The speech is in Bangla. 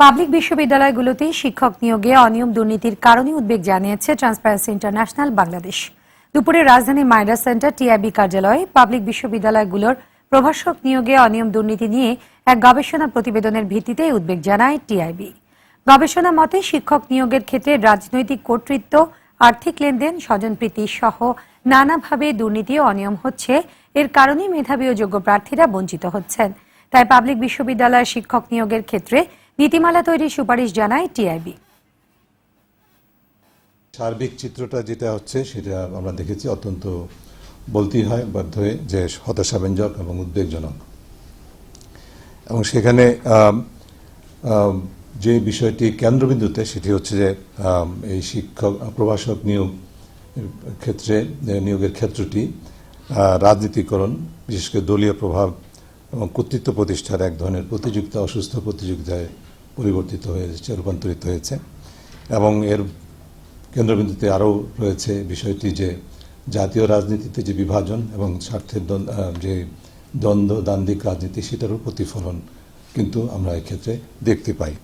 পাবলিক বিশ্ববিদ্যালয়গুলোতে শিক্ষক নিয়োগে অনিয়ম দুর্নীতির কারণে উদ্বেগ জানিয়েছে ট্রান্সপারেন্সি ইন্টারন্যাশনাল বাংলাদেশ। দুপুরে রাজধানী মাইরা সেন্টার টিআইবি কার্যালয়ে পাবলিক বিশ্ববিদ্যালয়গুলোর প্রভাষক নিয়োগে অনিয়ম দুর্নীতি নিয়ে এক গবেষণা প্রতিবেদনের ভিত্তিতে উদ্বেগ জানায় টিআইবি। গবেষণা মতে শিক্ষক নিয়োগের ক্ষেত্রে রাজনৈতিক কর্তৃত্ব, আর্থিক লেনদেন, স্বজনপ্রীতি সহ নানাভাবে দুর্নীতি ও অনিয়ম হচ্ছে এর কারণেই মেধাবী ও যোগ্য প্রার্থীরা বঞ্চিত হচ্ছেন। তাই পাবলিক বিশ্ববিদ্যালয়ের শিক্ষক নিয়োগের ক্ষেত্রে নীতিমালা তৈরির সুপারিশ জানায় টিআইবি। সার্বিক চিত্রটা যেটা হচ্ছে, সেটা আমরা দেখেছি অত্যন্ত বলতেই হয়, বাধ্য হয়ে যে হতাশাব্যঞ্জক এবং উদ্বেগজনক। এবং সেখানে যে বিষয়টি কেন্দ্রবিন্দুতে, সেটি হচ্ছে যে এই শিক্ষক, প্রভাষক নিয়োগ ক্ষেত্রে নিয়োগের ক্ষেত্রটি রাজনীতিকরণ, বিশেষ করে দলীয় প্রভাব এবং কর্তৃত্ব প্রতিষ্ঠার এক ধরনের প্রতিযোগিতা অসুস্থ প্রতিযোগিতায় পরিবর্তিত হয়েছে, রূপান্তরিত হয়েছে। এবং এর কেন্দ্রবিন্দুতে আরও রয়েছে বিষয়টি যে জাতীয় রাজনীতিতে যে বিভাজন এবং স্বার্থের যে দ্বন্দ্ব দান্দিক রাজনীতি, সেটারও প্রতিফলন কিন্তু আমরা এক্ষেত্রে দেখতে পাই।